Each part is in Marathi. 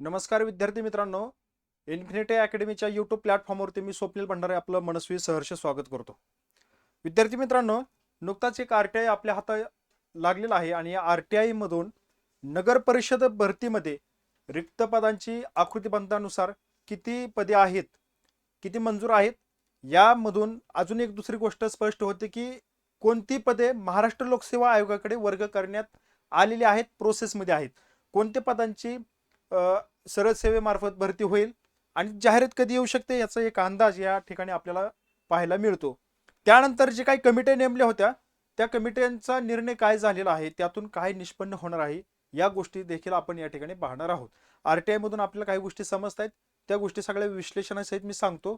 नमस्कार विद्यार्थी मित्रांनो. इन्फिनिटी अकॅडमीच्या यूट्यूब प्लॅटफॉर्मवरती मी स्वप्नील भंडारे आपलं मनस्वी सहर्ष स्वागत करतो. विद्यार्थी मित्रांनो नुकताच एक आर टी आय आपल्या हातात लागलेला आहे आणि या आर टी आयमधून नगर परिषद भरतीमध्ये रिक्त पदांची आकृतीबंधानुसार किती पदे आहेत किती मंजूर आहेत यामधून अजून एक दुसरी गोष्ट स्पष्ट होते की कोणती पदे महाराष्ट्र लोकसेवा आयोगाकडे वर्ग करण्यात आलेली आहेत प्रोसेसमध्ये आहेत. कोणत्या पदांची सरळ सेवेमार्फत भरती होईल आणि जाहिरात कधी येऊ शकते याचा एक अंदाज या ठिकाणी आपल्याला पाहायला मिळतो. त्यानंतर जे काही कमिट्या नेमल्या होत्या त्या कमिट्यांचा निर्णय काय झालेला आहे त्यातून काय निष्पन्न होणार आहे या गोष्टी देखील आपण या ठिकाणी पाहणार आहोत. आर टी आयमधून आपल्याला काही गोष्टी समजत आहेत त्या गोष्टी सगळ्या विश्लेषणासहित मी सांगतो.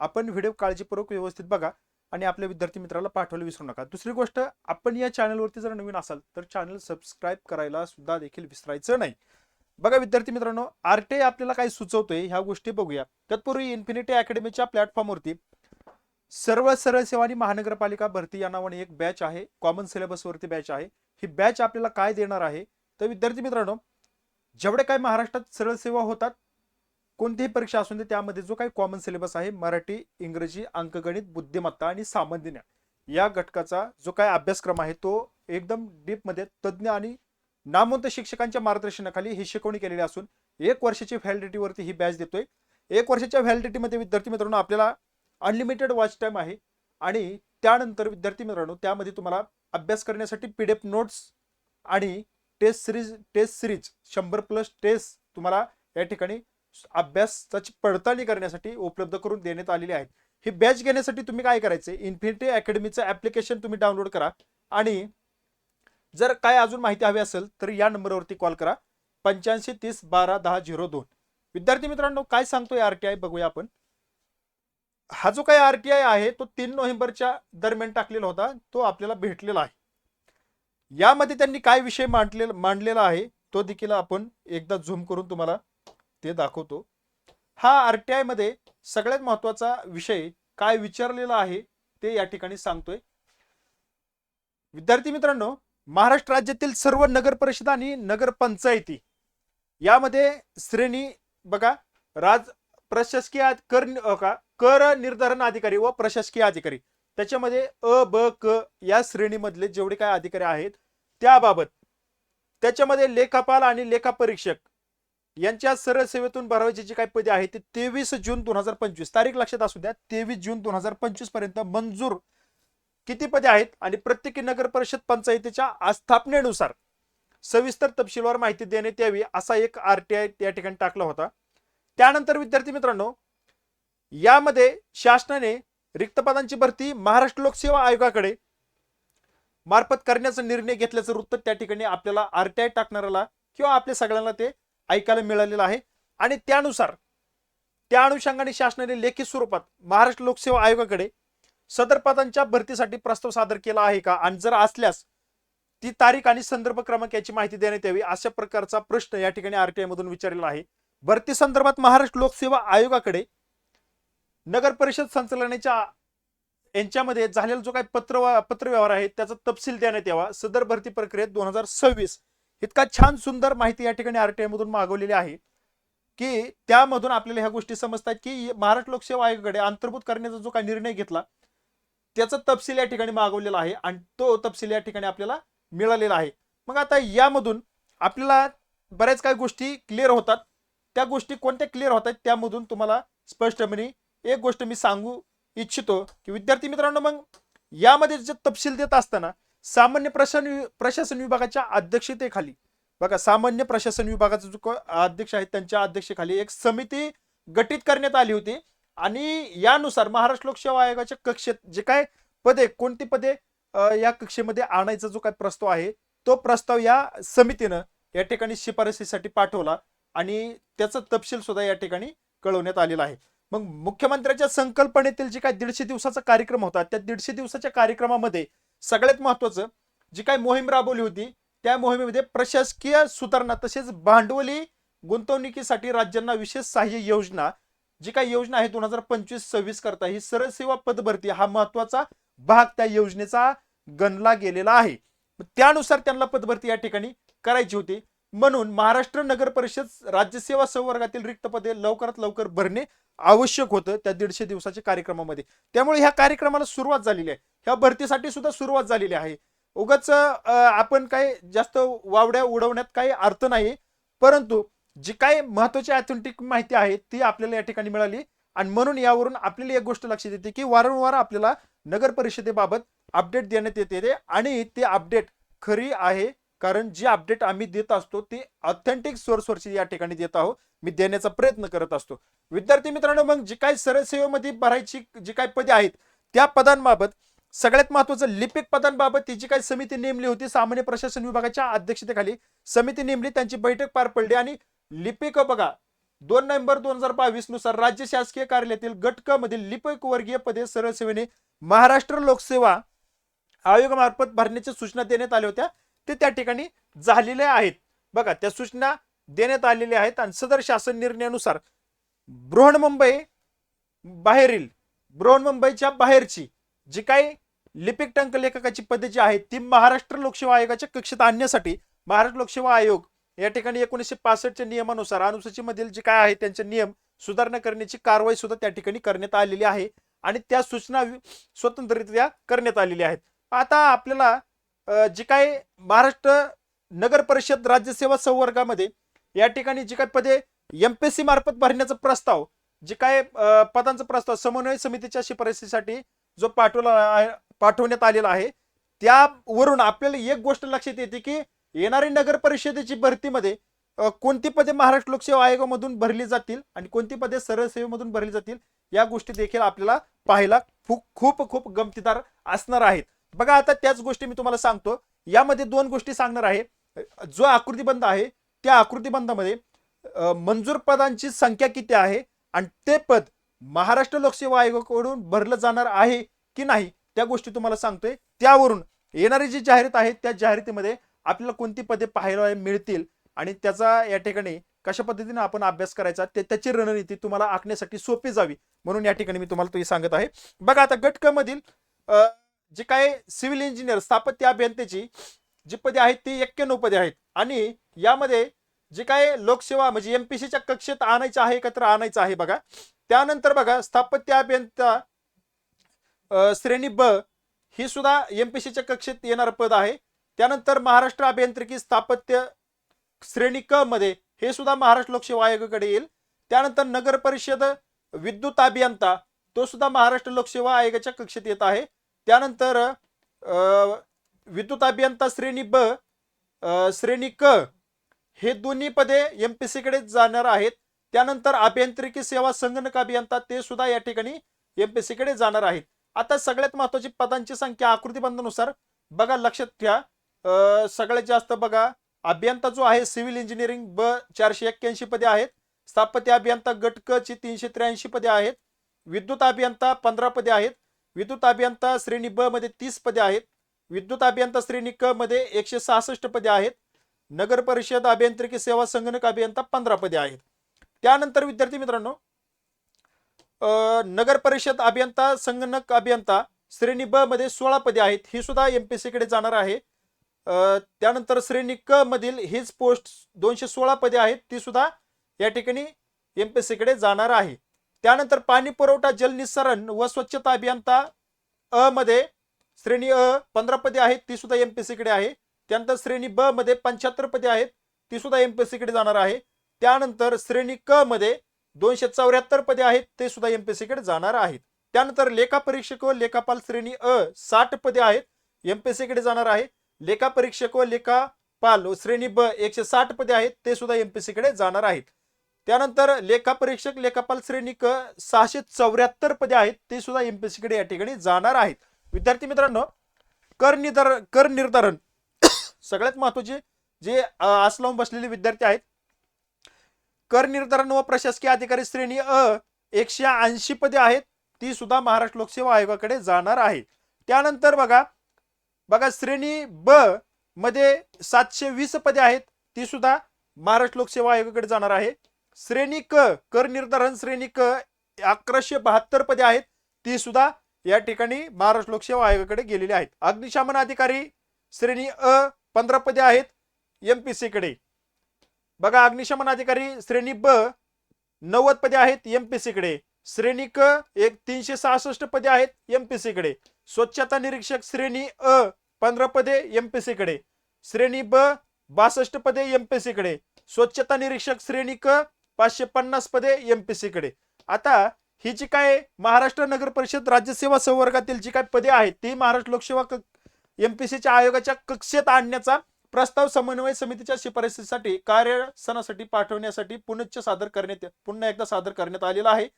आपण व्हिडिओ काळजीपूर्वक व्यवस्थित बघा आणि आपल्या विद्यार्थी मित्राला पाठवायला विसरू नका. दुसरी गोष्ट आपण या चॅनलवरती जर नवीन असाल तर चॅनल सबस्क्राईब करायला सुद्धा देखील विसरायचं नाही. बघा विद्यार्थी मित्रांनो आर टी आय आपल्याला काय सुचवतोय ह्या गोष्टी बघूया. तत्पूर्वी इन्फिनिटी अकॅडमीच्या प्लॅटफॉर्मवरती सर्व सरळ सेवा आणि महानगरपालिका भरती या नावाने एक बॅच आहे कॉमन सिलेबसवरती बॅच आहे. ही बॅच आपल्याला काय देणार आहे? तर विद्यार्थी मित्रांनो जेवढे काय महाराष्ट्रात सरळ सेवा होतात कोणतीही परीक्षा असून दे त्यामध्ये जो काही कॉमन सिलेबस आहे मराठी इंग्रजी अंकगणित बुद्धिमत्ता आणि सामान्य ज्ञान या घटकाचा जो काय अभ्यासक्रम आहे तो एकदम डीपमध्ये तज्ज्ञ आणि नामवंत शिक्षकांच्या मार्गदर्शनाखाली ही शिकवणी केलेली असून एक वर्षाची व्हॅलिडिटीवरती ही बॅच देतोय. एक वर्षाच्या व्हॅलिडिटीमध्ये विद्यार्थी मित्रांनो आपल्याला अनलिमिटेड वॉच टाईम आहे आणि त्यानंतर विद्यार्थी मित्रांनो त्यामध्ये तुम्हाला अभ्यास करण्यासाठी पी डी एफ नोट्स आणि टेस्ट सिरीज टेस्ट सिरीज शंभर प्लस टेस्ट तुम्हाला या ठिकाणी अभ्यासाची पडताळणी करण्यासाठी उपलब्ध करून देण्यात आलेली आहेत. ही बॅच घेण्यासाठी तुम्ही काय करायचे? इन्फिनिटी अकॅडमीचं ऍप्लिकेशन तुम्ही डाउनलोड करा आणि जर काय अजून माहिती हवी असेल तर या नंबरवरती कॉल करा. पंच्याऐंशी तीस बारा दहा झिरो दोन. विद्यार्थी मित्रांनो काय सांगतोय आर टी आय बघूया आपण. हा जो काही आर टी आय आहे तो तीन नोव्हेंबरच्या दरम्यान टाकलेला होता. तो आपल्याला भेटलेला आहे. यामध्ये त्यांनी काय विषय मांडले मांडलेला आहे तो देखील आपण एकदा झूम करून तुम्हाला ते दाखवतो. हा आर टी आयमध्ये सगळ्यात महत्त्वाचा विषय काय विचारलेला आहे ते या ठिकाणी सांगतोय. विद्यार्थी मित्रांनो महाराष्ट्र राज्यातील सर्व नगर परिषद आणि नगरपंचायती यामध्ये श्रेणी बघा राज प्रशासकीय कर का कर निर्धारण अधिकारी व प्रशासकीय अधिकारी. त्याच्यामध्ये अ ब क या श्रेणीमधले जेवढे काय अधिकारी आहेत त्याबाबत. त्याच्यामध्ये लेखापाल आणि लेखापरीक्षक यांच्या सरळ सेवेतून भरावायची जी काही पदे आहेत ते तेवीस जून दोन हजार पंचवीस. तारीख लक्षात असू द्या तेवीस जून दोन हजार पंचवीसपर्यंत मंजूर किती पदे आहेत आणि प्रत्येकी नगर परिषद पंचायतीच्या आस्थापनेनुसार सविस्तर तपशीलवार माहिती देण्यात यावी असा एक आर टी आय या ठिकाणी टाकला होता. त्यानंतर विद्यार्थी मित्रांनो यामध्ये शासनाने रिक्त पदांची भरती महाराष्ट्र लोकसेवा आयोगाकडे मार्फत करण्याचा निर्णय घेतल्याचं वृत्त त्या ठिकाणी आपल्याला आर टी आय टाकणाऱ्याला किंवा आपल्या सगळ्यांना ते ऐकायला मिळालेलं आहे. आणि त्यानुसार त्या अनुषंगाने शासनाने लेखी स्वरूपात महाराष्ट्र लोकसेवा आयोगाकडे सदर पदांच्या भरतीसाठी प्रस्ताव सादर केला आहे का? आणि जर असल्यास ती तारीख आणि संदर्भ क्रमांक याची माहिती देण्यात यावी अशा प्रकारचा प्रश्न या ठिकाणी आरटीआय मधून विचारलेला आहे. भरती संदर्भात महाराष्ट्र लोकसेवा आयोगाकडे नगर परिषद संचालनाच्या यांच्यामध्ये झालेला जो काही पत्र पत्रव्यवहार आहे त्याचा तपशील देण्यात यावा. सदर भरती प्रक्रियेत दोन हजार सव्वीस इतका छान सुंदर माहिती या ठिकाणी आरटीआय मधून मागवलेली आहे की त्यामधून आपल्याला ह्या गोष्टी समजतात की महाराष्ट्र लोकसेवा आयोगाकडे अंतर्भूत करण्याचा जो काही निर्णय घेतला त्याचा तपशील या ठिकाणी मागवलेला आहे आणि तो तपशील या ठिकाणी आपल्याला मिळालेला आहे. मग आता यामधून आपल्याला बऱ्याच काही गोष्टी क्लिअर होतात. त्या गोष्टी कोणत्या क्लिअर होतात त्यामधून तुम्हाला स्पष्टपणे एक गोष्ट मी सांगू इच्छितो की विद्यार्थी मित्रांनो मग यामध्ये जे तपशील देत असताना सामान्य प्रशासन प्रशासन विभागाच्या अध्यक्षतेखाली बघा सामान्य प्रशासन विभागाचा जो अध्यक्ष आहेत त्यांच्या अध्यक्षतेखाली एक समिती गठीत करण्यात आली होती. आणि यानुसार महाराष्ट्र लोकसेवा आयोगाच्या कक्षेत जे काय पदे कोणती पदे या कक्षेमध्ये आणायचा जो काय प्रस्ताव आहे तो प्रस्ताव या समितीनं या ठिकाणी शिफारसीसाठी पाठवला आणि त्याचा तपशील सुद्धा या ठिकाणी कळवण्यात आलेला आहे. मग मुख्यमंत्र्यांच्या संकल्पनेतील जे काय दीडशे दिवसाचा कार्यक्रम होता त्या दीडशे दिवसाच्या कार्यक्रमामध्ये सगळ्यात महत्वाचं जी काय मोहीम राबवली होती त्या मोहिमेमध्ये प्रशासकीय सुधारणा तसेच भांडवली गुंतवणुकीसाठी राज्यांना विशेष सहाय्य योजना जी काही योजना आहे दोन हजार पंचवीस सव्वीस करता ही सरळ सेवा पदभरती हा महत्त्वाचा भाग त्या योजनेचा गणला गेलेला आहे. त्यानुसार त्यांना पदभरती या ठिकाणी करायची होती. म्हणून महाराष्ट्र नगर परिषद राज्यसेवा संवर्गातील रिक्त पदे लवकरात लवकर भरणे आवश्यक होतं त्या दीडशे दिवसाच्या कार्यक्रमामध्ये. त्यामुळे ह्या कार्यक्रमाला सुरुवात झालेली आहे. ह्या भरतीसाठी सुद्धा सुरुवात झालेली आहे. उगाच आपण काही जास्त वावड्या उडवण्यात काही अर्थ नाही परंतु जी काही महत्वाची ऑथेंटिक माहिती आहे ती आपल्याला या ठिकाणी मिळाली. आणि म्हणून यावरून आपल्याला एक गोष्ट लक्षात येते की वारंवार आपल्याला नगर परिषदेबाबत अपडेट देण्यात येते आणि ते अपडेट खरी आहे कारण जी अपडेट आम्ही देत असतो ती ऑथेंटिक सोर्सवरची या ठिकाणी देत आहोत. मी देण्याचा प्रयत्न करत असतो. विद्यार्थी मित्रांनो मग जी काही सरसेवेमध्ये भरायची जी काही पदे आहेत त्या पदांबाबत सगळ्यात महत्वाचं लिपिक पदांबाबत ती जी काही समिती नेमली होती सामान्य प्रशासन विभागाच्या अध्यक्षतेखाली समिती नेमली त्यांची बैठक पार पडली आणि लिपिक बघा. दोन नोव्हेंबर दोन हजार बावीसनुसार राज्य शासकीय कार्यालयातील गटक मधील लिपिक वर्गीय पदे सरळ सेवेने महाराष्ट्र लोकसेवा आयोगामार्फत भरण्याच्या सूचना देण्यात आल्या होत्या. ते त्या ठिकाणी झालेल्या आहेत. बघा त्या सूचना देण्यात आलेल्या आहेत आणि सदर शासन निर्णयानुसार बृहन्मुंबई बाहेरील बृहन्मुंबईच्या बाहेरची जी काही लिपिक टंक लेखकाची पदे जी आहेत ती महाराष्ट्र लोकसेवा आयोगाच्या कक्षेत आणण्यासाठी महाराष्ट्र लोकसेवा आयोग या ठिकाणी एकोणीसशे पासष्टच्या नियमानुसार अनुसूचीमधील जे काय आहे त्यांचे नियम सुधारणा करण्याची कारवाई सुद्धा त्या ठिकाणी करण्यात आलेली आहे आणि त्या सूचना स्वतंत्ररित्या करण्यात आलेल्या आहेत. आता आपल्याला जे जी महाराष्ट्र नगर परिषद राज्यसेवा संवर्गामध्ये या ठिकाणी जी काय पदे एमपीएससी मार्फत भरण्याचा प्रस्ताव जे काय पदांचा प्रस्ताव समन्वय समितीच्या शिफारसीसाठी जो पाठवला आहे- पाठवण्यात आलेला आहे त्यावरून आपल्याला एक गोष्ट लक्षात येते की येणारी नगर परिषदेची भरतीमध्ये कोणती पदे महाराष्ट्र लोकसेवा आयोगामधून भरली जातील आणि कोणती पदे सरळ सेवेमधून भरली जातील या गोष्टी देखील आपल्याला पाहायला खूप खूप खूप गमतीदार असणार आहेत. बघा आता त्याच गोष्टी मी तुम्हाला सांगतो. यामध्ये दोन गोष्टी सांगणार आहे. जो आकृतीबंध आहे त्या आकृतीबंधामध्ये मंजूर पदांची संख्या किती आहे आणि ते पद महाराष्ट्र लोकसेवा आयोगाकडून भरलं जाणार आहे की नाही त्या गोष्टी तुम्हाला सांगतोय. त्यावरून येणारी जी जाहिरात आहे त्या जाहिरातीमध्ये आपल्याला कोणती पदे पाहायला मिळतील आणि त्याचा या ठिकाणी कशा पद्धतीने आपण अभ्यास करायचा ते त्याची रणनीती तुम्हाला आखण्यासाठी सोपी जावी. म्हणून या ठिकाणी मी तुम्हाला तुम्ही सांगत आहे. बघा आता गट मधील जे काय सिव्हिल इंजिनियर स्थापत्य अभियंत्याची जी पदे आहेत ती एक्क्याण्णव पदे आहेत. आणि यामध्ये जे काय लोकसेवा म्हणजे एमपीसीच्या कक्षेत आणायचं आहे एकत्र आणायचं आहे बघा. त्यानंतर बघा स्थापत्य अभियंता श्रेणी ब ही सुद्धा एमपीसीच्या कक्षेत येणारं पद आहे. त्यानंतर महाराष्ट्र अभियांत्रिकी स्थापत्य श्रेणी क मध्ये हे सुद्धा महाराष्ट्र लोकसेवा आयोगाकडे येईल. त्यानंतर नगर परिषद विद्युत अभियंता तो सुद्धा महाराष्ट्र लोकसेवा आयोगाच्या कक्षेत येत आहे. त्यानंतर विद्युत अभियंता श्रेणी ब श्रेणी क हे दोन्ही पदे एम पी कडे जाणार आहेत. त्यानंतर अभियांत्रिकी सेवा संगणक अभियंता ते सुद्धा या ठिकाणी एम पी कडे जाणार आहेत. आता सगळ्यात महत्वाची पदांची संख्या आकृतीबंधानुसार बघा लक्षात घ्या सगळ्यात जास्त बघा अभियंता जो आहे सिव्हिल इंजिनिअरिंग ब चारशे एक्क्याऐंशी पदे आहेत. स्थापत्य अभियंता गट क ची तीनशे त्र्याऐंशी पदे आहेत. विद्युत अभियंता पंधरा पदे आहेत. विद्युत अभियंता श्रेणी ब मध्ये तीस पदे आहेत. विद्युत अभियंता श्रेणी क मध्ये एकशे सहासष्ट पदे आहेत. नगर परिषद अभियांत्रिकी सेवा संगणक अभियंता पंधरा पदे आहेत. त्यानंतर विद्यार्थी मित्रांनो नगर परिषद अभियंता संगणक अभियंता श्रेणी ब मध्ये सोळा पदे आहेत. ही सुद्धा एमपीसी कडे जाणार आहे. त्यानंतर श्रेणी क मधील हीच पोस्ट दोनशे सोळा पदे आहेत ती सुद्धा या ठिकाणी एम एमपीसी कडे जाणार आहे. त्यानंतर पाणी पुरवठा जलनिस्सरण व स्वच्छता अभियंता अ मध्ये श्रेणी अ पंधरा पदे आहेत ती सुद्धा एमपीसी कडे आहे. त्यानंतर श्रेणी ब मध्ये पंच्याहत्तर पदे आहेत ती सुद्धा एमपीसी कडे जाणार आहे. त्यानंतर श्रेणी क मध्ये दोनशे चौऱ्याहत्तर पदे आहेत ते सुद्धा एम एमपीसी कडे जाणार आहेत. त्यानंतर लेखा परीक्षक व लेखापाल श्रेणी अ साठ पदे आहेत एम एमपीसी कडे जाणार आहे. लेखा परीक्षक व लेखापाल श्रेणी ब एकशे साठ पदे आहेत ते सुद्धा एमपीसी कडे जाणार आहेत. त्यानंतर लेखा परीक्षक लेखापाल श्रेणी क सहाशे चौऱ्याहत्तर पदे आहेत ते सुद्धा एमपीसी कडे या ठिकाणी जाणार आहेत. विद्यार्थी मित्रांनो कर निर्धार कर निर्धारण सगळ्यात महत्त्वाचे जे आस लावून बसलेले विद्यार्थी आहेत कर निर्धारण व प्रशासकीय अधिकारी श्रेणी अ एकशे ऐंशी पदे आहेत ती सुद्धा महाराष्ट्र लोकसेवा आयोगाकडे जाणार आहे. त्यानंतर बघा बघा श्रेणी ब मध्ये सातशे वीस पदे आहेत. ती सुद्धा महाराष्ट्र लोकसेवा आयोगाकडे जाणार आहे. श्रेणी क कर निर्धारण श्रेणी क अकराशे बहात्तर पदे आहेत. ती सुद्धा या ठिकाणी महाराष्ट्र लोकसेवा आयोगाकडे गेलेली आहेत. अग्निशमन अधिकारी श्रेणी अ पंधरा पदे आहेत. एमपीसीकडे बघा अग्निशमन अधिकारी श्रेणी ब नव्वद पदे आहेत एमपीसीकडे क एक तीनशे सहासष्ट पदे आहेत एमपीसी कडे. स्वच्छता निरीक्षक श्रेणी अ पंधरा पदे एमपीसी कडे. श्रेणी ब बासष्ट पदे एमपीसी कडे. स्वच्छता निरीक्षक श्रेणी क पाचशे पन्नास पदे एमपीसी कडे. आता ही जी काय महाराष्ट्र नगर परिषद राज्यसेवा संवर्गातील जी काय पदे आहेत ती महाराष्ट्र लोकसेवा एमपीसीच्या आयोगाच्या कक्षेत आणण्याचा प्रस्ताव समन्वय समितीच्या शिफारसीसाठी कार्यसनासाठी पाठवण्यासाठी पुनश्च सादर करण्यात पुन्हा एकदा सादर करण्यात आलेला आहे.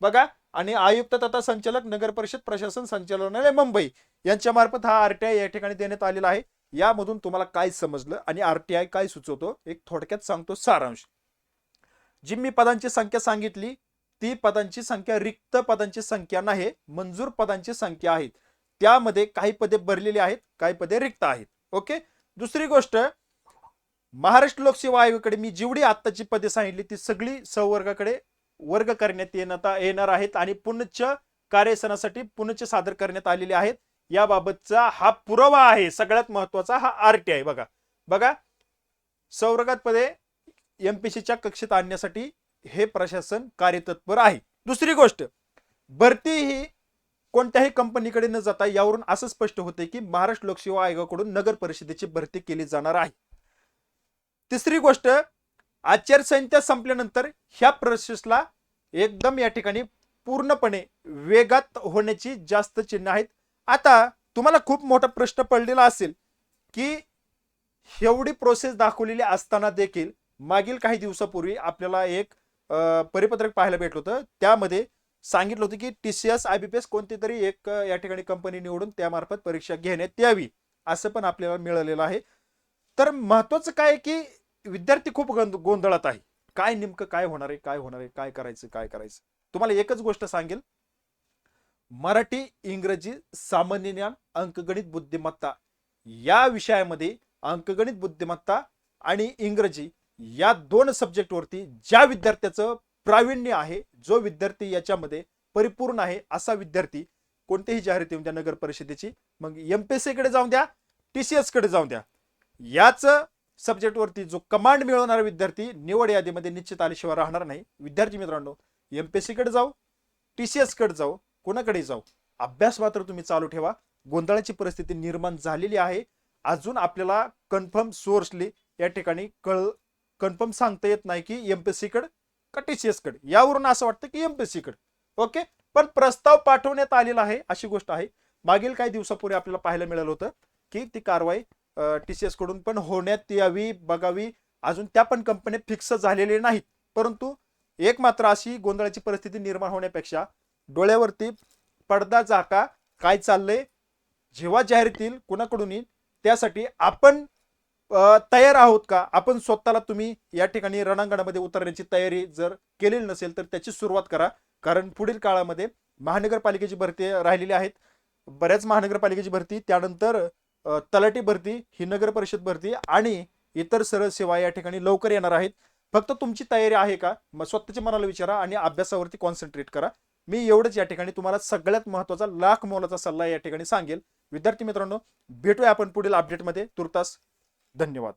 बघा आणि आयुक्त तथा संचालक नगर परिषद प्रशासन संचालनालय मुंबई यांच्या मार्फत हा आरटीआय या ठिकाणी देण्यात आलेला आहे. यामधून तुम्हाला काय समजलं आणि आरटीआय काय सुचवतो? एक थोडक्यात सांगतो सारांश. जी मी पदांची संख्या सांगितली ती पदांची संख्या रिक्त पदांची संख्या नाही मंजूर पदांची संख्या आहेत. त्यामध्ये काही पदे भरलेली आहेत काही पदे रिक्त आहेत. ओके? दुसरी गोष्ट महाराष्ट्र लोकसेवा आयोगाकडे मी जेवढी आत्ताची पदे सांगितली ती सगळी संवर्गाकडे वर्ग करण्यात येण्यात येणार आहेत आणि पुनश्च कार्यसनासाठी पुनश्च सादर करण्यात आलेले आहेत. याबाबतचा हा पुरावा आहे. सगळ्यात महत्त्वाचा हा आरटीआय बघा बघा. संवर्गात पदे एमपीसीच्या कक्षेत आणण्यासाठी हे प्रशासन कार्यतत्पर आहे. दुसरी गोष्ट भरती ही कोणत्याही कंपनीकडे न जाता यावरून असं स्पष्ट होते की महाराष्ट्र लोकसेवा आयोगाकडून नगर परिषदेची भरती केली जाणार आहे. तिसरी गोष्ट आचारसंहिता संपल्यानंतर ह्या प्रोसेसला एकदम या ठिकाणी पूर्णपणे वेगात होण्याची जास्त चिन्ह आहेत. आता तुम्हाला खूप मोठा प्रश्न पडलेला असेल की एवढी प्रोसेस दाखवलेली असताना देखील मागील काही दिवसापूर्वी आपल्याला एक परिपत्रक पाहायला भेटलं होतं. त्यामध्ये सांगितलं होतं की T C S I B P S कोणती तरी एक या ठिकाणी कंपनी निवडून त्यामार्फत परीक्षा घेण्यात यावी असं पण आपल्याला मिळालेलं आहे. तर महत्वाचं काय की विद्यार्थी खूप गोंधळात आहे. काय नेमकं काय होणार आहे काय होणार आहे काय करायचं काय करायचं? तुम्हाला एकच गोष्ट सांगेल. मराठी इंग्रजी सामान्य ज्ञान अंकगणित बुद्धिमत्ता या विषयामध्ये अंकगणित बुद्धिमत्ता आणि इंग्रजी या दोन सब्जेक्टवरती ज्या विद्यार्थ्याचं प्रावीण्य आहे जो विद्यार्थी याच्यामध्ये परिपूर्ण आहे असा विद्यार्थी कोणतेही जाहिरात येऊन द्या नगर परिषदेची. मग एमपीएससी कडे जाऊन द्या टीसीएसकडे जाऊन द्या. याचं सब्जेक्टवरती जो कमांड मिळवणारा विद्यार्थी निवड यादीमध्ये निश्चित आल्याशिवाय राहणार नाही. विद्यार्थी मित्रांनो एमपीएससी सीकडे जाऊ टी सी एसकडे जाऊ कोणाकडे जाऊ अभ्यास मात्र तुम्ही चालू ठेवा. गोंधळाची परिस्थिती निर्माण झालेली आहे. अजून आपल्याला कन्फर्म सोर्सली या ठिकाणी कळ कन्फर्म सांगता येत नाही की एमपीएससी कड का टी सी कड. यावरून असं वाटतं की एमपीएससी कड. ओके? पण प्रस्ताव पाठवण्यात आलेला आहे अशी गोष्ट आहे. मागील काही दिवसापूर्वी आपल्याला पाहायला मिळालं होतं की ती कारवाई टी सी एसकडून पण होण्यात यावी बघावी. अजून त्या पण कंपन्या फिक्स झालेल्या नाहीत. परंतु एक मात्र अशी गोंधळाची परिस्थिती निर्माण होण्यापेक्षा डोळ्यावरती पडदा झाका काय चाललंय? जेव्हा जाहीर येईल कुणाकडून येईल त्यासाठी आपण तयार आहोत का? आपण स्वतःला तुम्ही या ठिकाणी रणांगणामध्ये उतरण्याची तयारी जर केलेली नसेल तर त्याची सुरुवात करा. कारण पुढील काळामध्ये महानगरपालिकेची भरती राहिलेली आहेत. बऱ्याच महानगरपालिकेची भरती त्यानंतर तलाठी भरती ही नगर परिषद भरती आणि इतर सरळ सेवा या ठिकाणी लवकर येणार आहेत. फक्त तुमची तयारी आहे का? मग स्वतःच्या मनाला विचारा आणि अभ्यासावरती कॉन्सन्ट्रेट करा. मी एवढंच या ठिकाणी तुम्हाला सगळ्यात महत्त्वाचा लाख मोलाचा सल्ला या ठिकाणी सांगेल. विद्यार्थी मित्रांनो भेटूया आपण पुढील अपडेटमध्ये तुर्तास धन्यवाद.